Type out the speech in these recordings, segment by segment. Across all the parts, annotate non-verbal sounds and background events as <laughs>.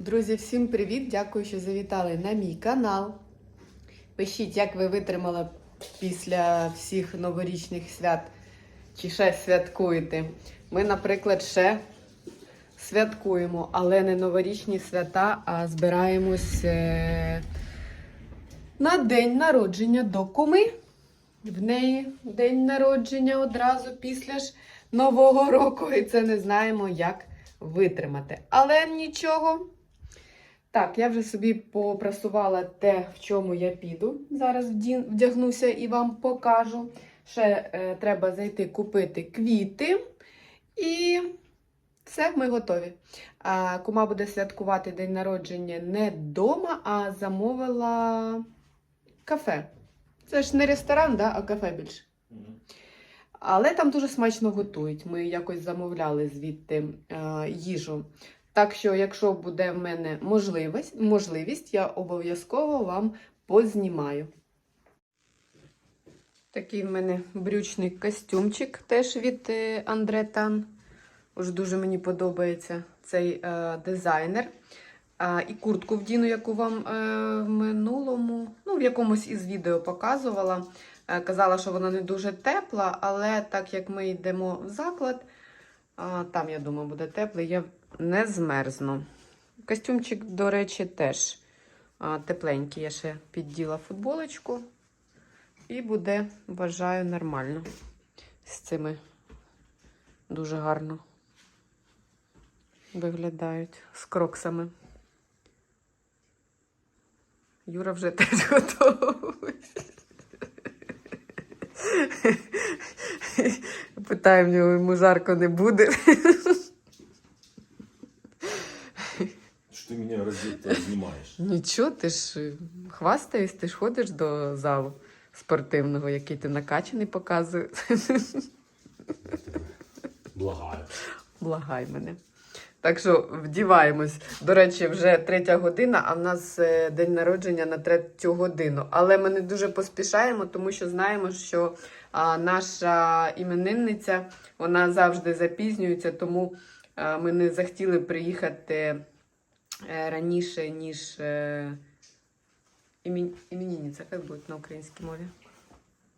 Друзі, всім привіт! Дякую, що завітали на мій канал. Пишіть, як ви витримали після всіх новорічних свят чи ще святкуєте. Ми, наприклад, ще святкуємо, але не новорічні свята, а збираємось е, на день народження до куми. В неї день народження одразу після ж Нового року, і це не знаємо, як витримати. Але нічого. Так, я вже собі попрасувала те, в чому я піду. Зараз вдягнуся і вам покажу. Ще е, треба зайти купити квіти. І все, ми готові. А, кума буде святкувати день народження не вдома, а замовила кафе. Це ж не ресторан, да, а кафе більше. Але там дуже смачно готують. Ми якось замовляли звідти е, їжу. Так що, якщо буде в мене можливість, можливість, я обов'язково вам познімаю. Такий в мене брючний костюмчик теж від е, Андре Тан. Уж дуже мені подобається цей е, дизайнер. А, і куртку вдіну, яку вам е, в минулому, ну, в якомусь із відео показувала. Е, Казала, що вона не дуже тепла, але так як ми йдемо в заклад, а, там, я думаю, буде теплий, я не змерзну. Костюмчик, до речі, теж тепленький. Я ще підділа футболочку. І буде, вважаю, нормально. З цими дуже гарно виглядають з кроксами. Юра вже <laughs> теж готовий. Питаю в нього, йому жарко не буде. Что ты меня раздеть снимаешь? Нічого, ти ж е, хвастаєш, ти ж ходиш до залу спортивного, який ти накачаний показує. Благаю. Благай мене. Так що вдіваємось. До речі, вже третя година, а в нас е, день народження на третю годину. Але ми не дуже поспішаємо, тому що знаємо, що а, наша іменинниця вона завжди запізнюється, тому а, ми не захотіли приїхати раніше, ніж е, імін... іменинниця, як буде на українській мові?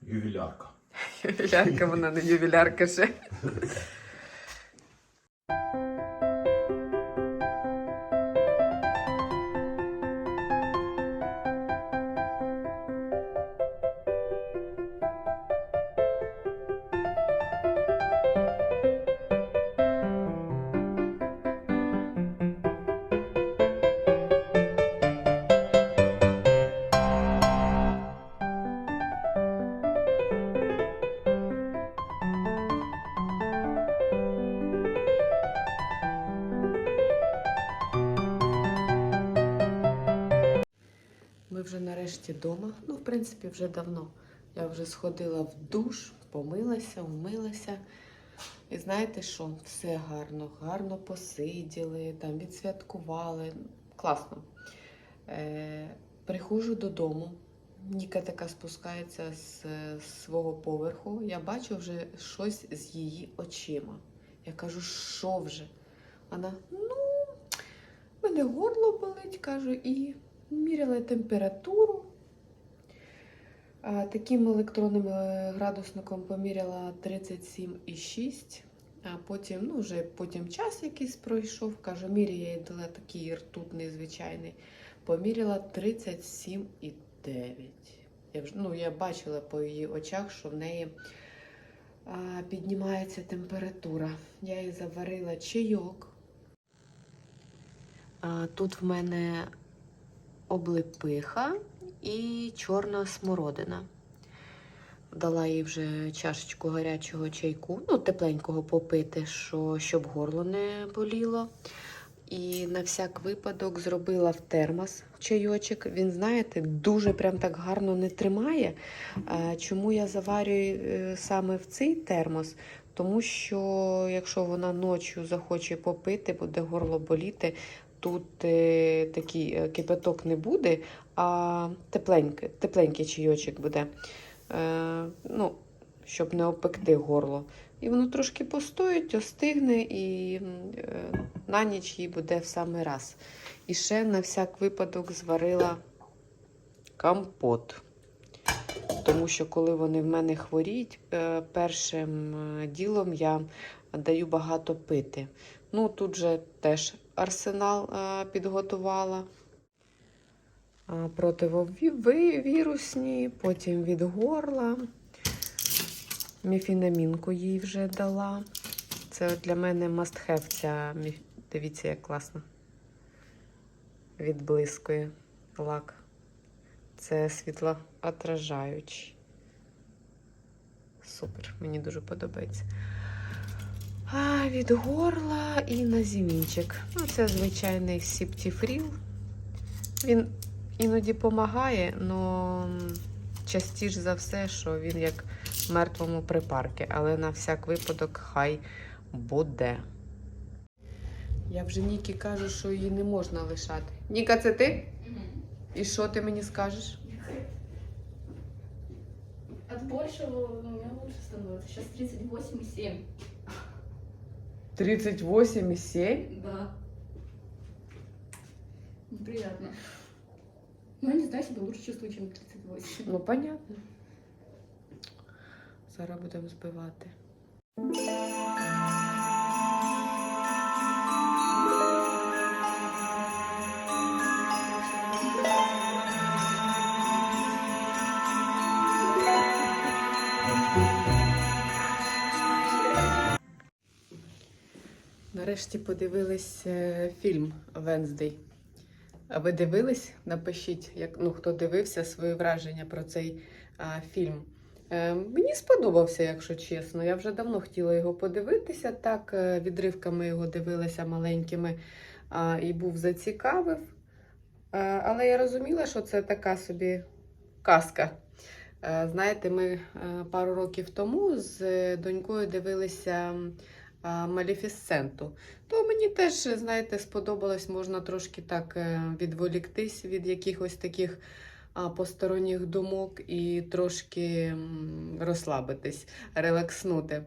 Ювелярка. <laughs> Ювілярка, вона не ювілярка ще. Вже нарешті вдома. Ну, в принципі, вже давно. Я вже сходила в душ, помилася, умилася. І знаєте що? Все гарно, гарно посиділи, там відсвяткували. Класно. Е, приходжу додому. Ніка така спускається з свого поверху. Я бачу вже щось з її очима. Я кажу, що вже? Вона, ну, мене горло болить, кажу, і міряли температуру. Таким електронним е, градусником поміряла 37,6. А потім, ну, вже потім час якийсь пройшов. Кажу, міряє я їй дала такий ртутний звичайний. Поміряла 37,9. Я, ну, я бачила по її очах, що в неї а, піднімається температура. Я їй заварила чайок. А, тут в мене облепиха і чорна смородина. Дала їй вже чашечку гарячого чайку, ну, тепленького попити, що, щоб горло не боліло. І на всяк випадок зробила в термос чайочок. Він, знаєте, дуже прям так гарно не тримає. Чому я заварюю е, саме в цей термос? Тому що якщо вона ночі захоче попити, буде горло боліти, тут е, такий е, кипяток не буде, а тепленький, тепленький чайочок буде. Е, ну, щоб не опекти горло. І воно трошки постоїть, остигне, і на ніч їй буде в самий раз. І ще на всяк випадок зварила компот. Тому що коли вони в мене хворіють, першим ділом я даю багато пити. Ну, тут же теж арсенал е, підготувала. Противовірусні, потім від горла. Міфінамінку їй вже дала. Це для мене must have ця. Дивіться, як класно. Відблискує лак. Це світлоотражаючий. Супер, мені дуже подобається. Від горла і на зімінчик. Ну, це звичайний сіптіфріл. Він іноді допомагає, але частіше за все, що він як в мертвому припарки, але на всяк випадок хай буде. Я вже Нікі кажу, що її не можна лишати. Ніка, це ти? І що ти мені скажеш? От большего ну, у меня лучше становится. Сейчас 38,7. 38,7? Да. Неприятно. Но я не знаю, себя лучше чувствую, чем 38. Ну, понятно. Зараз будемо збивати. Нарешті подивились е, фільм Венздей. А ви дивились? Напишіть, як ну хто дивився свої враження про цей а, фільм. Е, мені сподобався, якщо чесно. Я вже давно хотіла його подивитися. Так, е, відривками його дивилася маленькими а, і був зацікавив. Е, але я розуміла, що це така собі казка. Знаєте, ми пару років тому з донькою дивилися а, Малефісценту. То мені теж, знаєте, сподобалось, можна трошки так е, відволіктись від якихось таких посторонніх думок і трошки розслабитись, релакснути.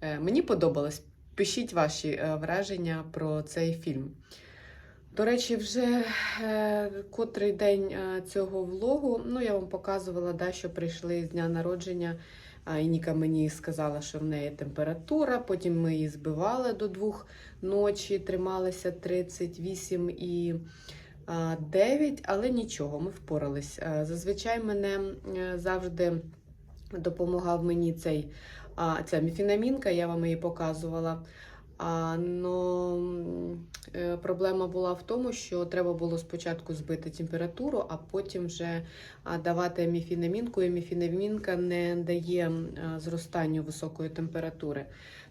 Е, Мені подобалось. Пишіть ваші е, враження про цей фільм. До речі, вже котрий день цього влогу, ну я вам показувала, да, що прийшли з дня народження. І Ніка мені сказала, що в неї температура. Потім ми її збивали до двох ночі, трималися 38 і 9, але нічого, ми впорались. Зазвичай мене завжди допомагав мені цей ця міфінамінка, я вам її показувала. А, но проблема була в тому, що треба було спочатку збити температуру, а потім вже давати міфінамінку. І міфінамінка не дає зростанню високої температури.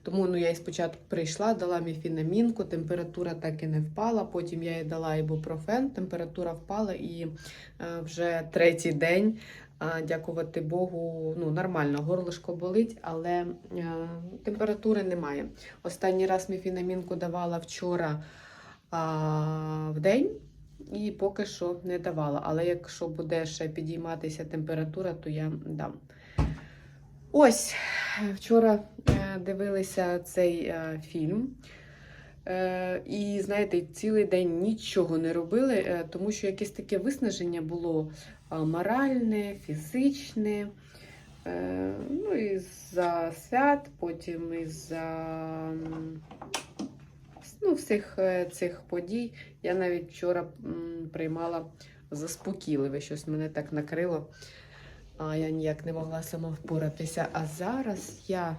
Тому ну, я і спочатку прийшла, дала міфінамінку, температура так і не впала. Потім я їй дала ібупрофен, температура впала, і е, вже третій день. Дякувати Богу, ну нормально, горлишко болить, але е, температури немає. Останній раз міфінамінку давала вчора в день і поки що не давала. Але якщо буде ще підійматися температура, то я дам. Ось, вчора е, дивилися цей е, фільм. Е, І знаєте, цілий день нічого не робили, тому що якесь таке виснаження було моральне, фізичне. Ну, і за свят, потім і за ну, всіх е, цих подій. Я навіть вчора приймала заспокійливе, щось мене так накрило. А я ніяк не могла сама впоратися. А зараз я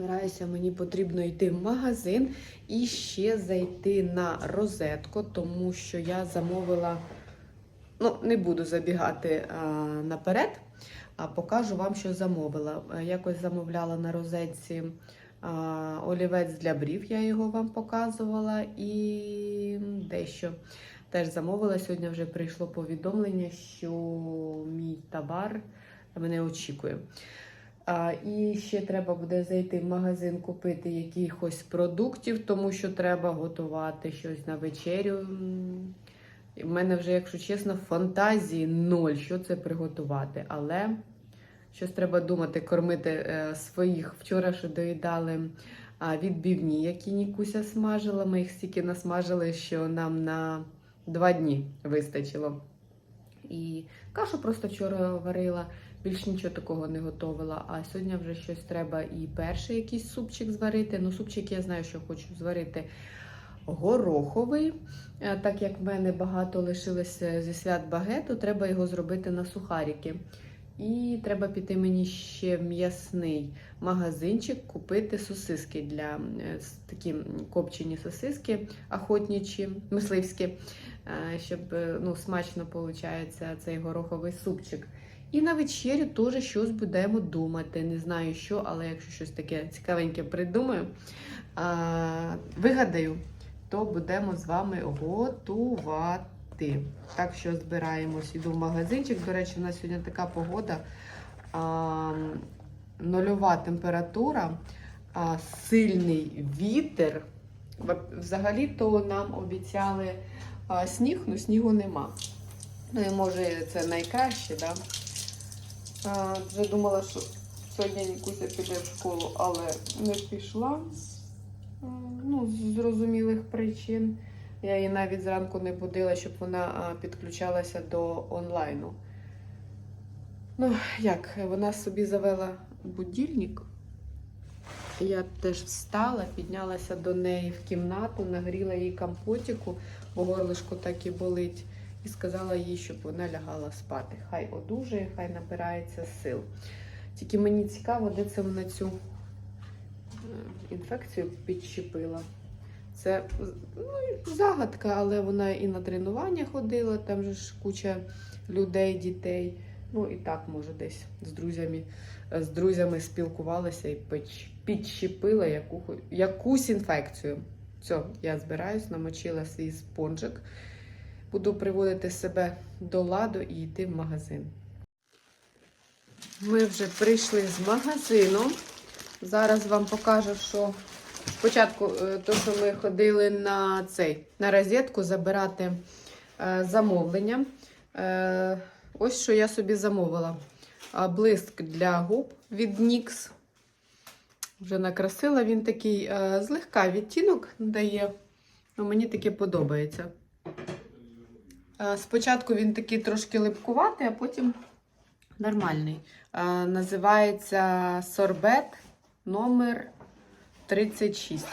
збираюся, мені потрібно йти в магазин і ще зайти на розетку, тому що я замовила. Ну, не буду забігати а, наперед, а покажу вам, що замовила. Е, Якось замовляла на розетці олівець для брів, я його вам показувала, і дещо теж замовила. Сьогодні вже прийшло повідомлення, що мій товар мене очікує. А, і ще треба буде зайти в магазин, купити якихось продуктів, тому що треба готувати щось на вечерю. В мене вже, якщо чесно, фантазії ноль, що це приготувати. Але щось треба думати, кормити е, своїх. Вчора ще доїдали а, відбивні, які Нікуся смажила. Ми їх стільки насмажили, що нам на два дні вистачило. І кашу просто вчора варила, більш нічого такого не готувала. А сьогодні вже щось треба і перший якийсь супчик зварити. Ну, супчик я знаю, що хочу зварити гороховий. Е, Так як в мене багато лишилося зі свят багету, треба його зробити на сухарики. І треба піти мені ще в м'ясний магазинчик, купити сосиски для е, такі копчені сосиски, охотничі, мисливські, е, щоб е, ну, смачно виходить цей гороховий супчик. І на вечерю теж щось будемо думати. Не знаю що, але якщо щось таке цікавеньке придумаю, вигадаю, то будемо з вами готувати. Так що збираємось, іду в магазинчик. До речі, у нас сьогодні така погода. А, нульова температура, а, сильний вітер. Взагалі-то нам обіцяли а, сніг, але снігу нема. Ну і може це найкраще, да? А, вже думала, що сьогодні Нікуся піде в школу, але не пішла. Ну, з зрозумілих причин. Я її навіть зранку не будила, щоб вона підключалася до онлайну. Ну, як, вона собі завела будильник. Я теж встала, піднялася до неї в кімнату, нагріла їй компотіку, бо горлишко так і болить, і сказала їй, щоб вона лягала спати. Хай одужує, хай набирається сил. Тільки мені цікаво, де це вона цю е, інфекцію підчепила. Це ну, загадка, але вона і на тренування ходила, там же ж куча людей, дітей. Ну і так, може, десь з друзями, з друзями спілкувалася і підщепила яку, якусь інфекцію. Все, я збираюсь, намочила свій спонжик. Буду приводити себе до ладу і йти в магазин. Ми вже прийшли з магазину. Зараз вам покажу, що спочатку, е, то, що ми ходили на цей на розетку забирати е, замовлення. Е, ось що я собі замовила. Блиск для губ від NYX. Вже накрасила він такий злегка відтінок дає. Ну, мені таке подобається. Спочатку він такий трошки липкуватий, а потім нормальний. Називається сорбет номер 36.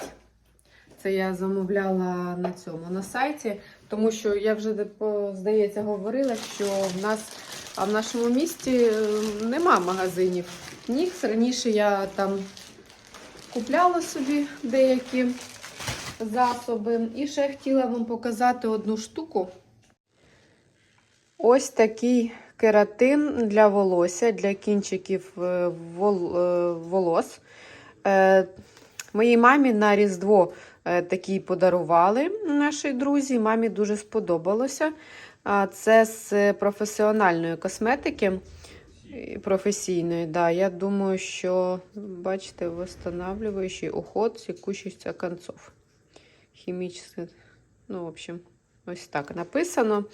Це я замовляла на цьому на сайті, тому що я вже здається говорила, що в нас а в нашому місті е, нема магазинів. Нікс. Раніше я там купляла собі деякі засоби. І ще хотіла вам показати одну штуку. Ось такий кератин для волосся, для кінчиків е, е, волос. Е, Моїй мамі на Різдво е, такий подарували наші друзі. Мамі дуже сподобалося. Це з професіональної косметики. Професійної, да. Я думаю, що, бачите, восстанавливаючий уход секущихся концов. Хімічний. Ну, в общем, ось так написано.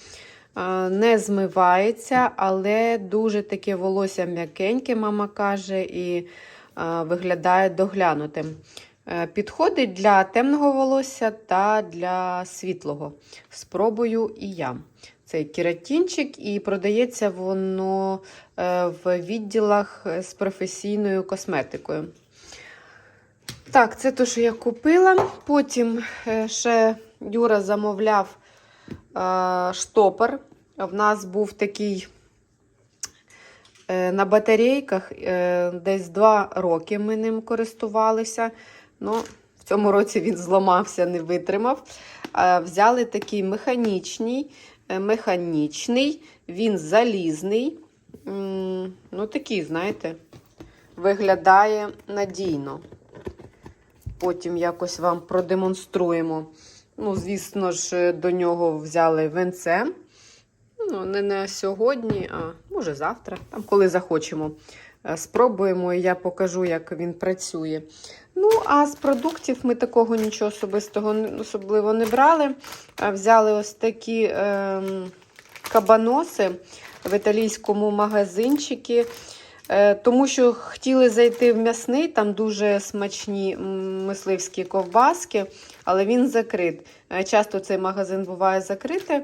Не змивається, але дуже таке волосся м'якеньке, мама каже, і виглядає доглянутим. Е, Підходить для темного волосся та для світлого. Спробую і я. Цей кератинчик, і продається воно е, в відділах з професійною косметикою. Так, це те, що я купила. Потім е, ще Юра замовляв е, штопор. В нас був такий е, на батарейках, е, десь 2 роки ми ним користувалися. Ну, в цьому році він зламався, не витримав. Е, Взяли такий механічний, е, механічний, він залізний. Ну, такий, знаєте, виглядає надійно. Потім якось вам продемонструємо. Ну, звісно ж, до нього взяли венце. Ну, не на сьогодні, а може завтра, там, коли захочемо. Е, Спробуємо, і я покажу, як він працює. Ну, а з продуктів ми такого нічого особистого особливо не брали. Взяли ось такі ем, кабаноси в італійському магазинчикі. Е, тому що хотіли зайти в м'ясний, там дуже смачні мисливські ковбаски, але він закрит. Е, часто цей магазин буває закритий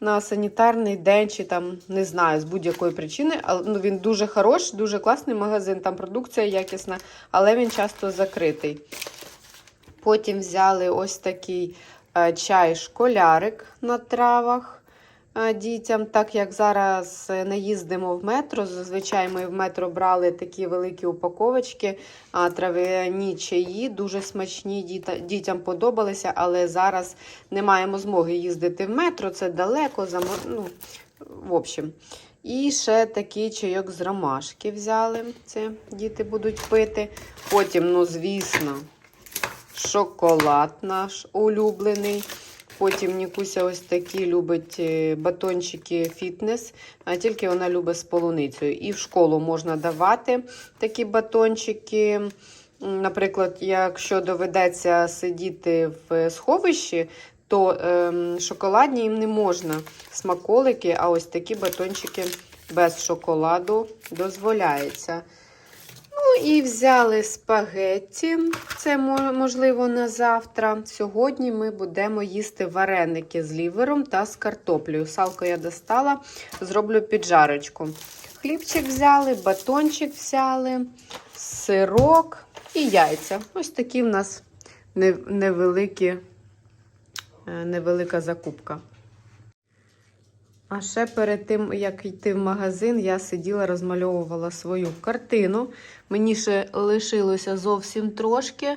на санітарний день, чи там не знаю, з будь-якої причини. Але ну, він дуже хороший, дуже класний магазин, там продукція якісна, але він часто закритий. Потім взяли ось такий е, чай школярик на травах дітям. Так як зараз не їздимо в метро, зазвичай ми в метро брали такі великі упаковочки, а трав'яні чаї, дуже смачні, дітям подобалися, але зараз не маємо змоги їздити в метро, це далеко, ну, в общем. І ще такий чайок з ромашки взяли. Це діти будуть пити. Потім, ну, звісно, шоколад наш улюблений. Потім Нікуся ось такі любить е, батончики фітнес, а тільки вона любить з полуницею. І в школу можна давати такі батончики. Наприклад, якщо доведеться сидіти в сховищі, то ем, шоколадні їм не можна смаколики, а ось такі батончики без шоколаду дозволяється. Ну і взяли спагетті. Це можливо на завтра. Сьогодні ми будемо їсти вареники з лівером та з картоплею. Салко я достала, зроблю піджарочку. Хлібчик взяли, батончик взяли, сирок і яйця. Ось такі в нас невеликі, е, невелика закупка. А ще перед тим, як йти в магазин, я сиділа, розмальовувала свою картину. Мені ще лишилося зовсім трошки,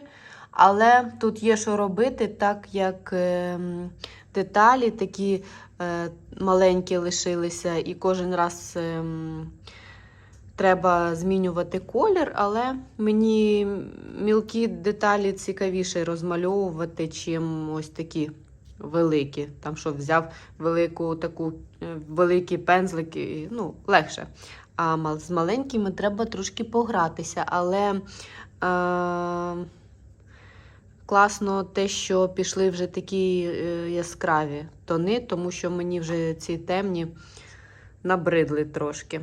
але тут є що робити, так як ем, деталі такі е, маленькі лишилися, і кожен раз ем, треба змінювати колір, але мені мілкі деталі цікавіше розмальовувати, чим ось такі великі. Там що взяв велику таку е, великі пензлики, ну, легше. А з маленькими треба трошки погратися. Але е, класно те, що пішли вже такі е, яскраві тони, тому що мені вже ці темні набридли трошки.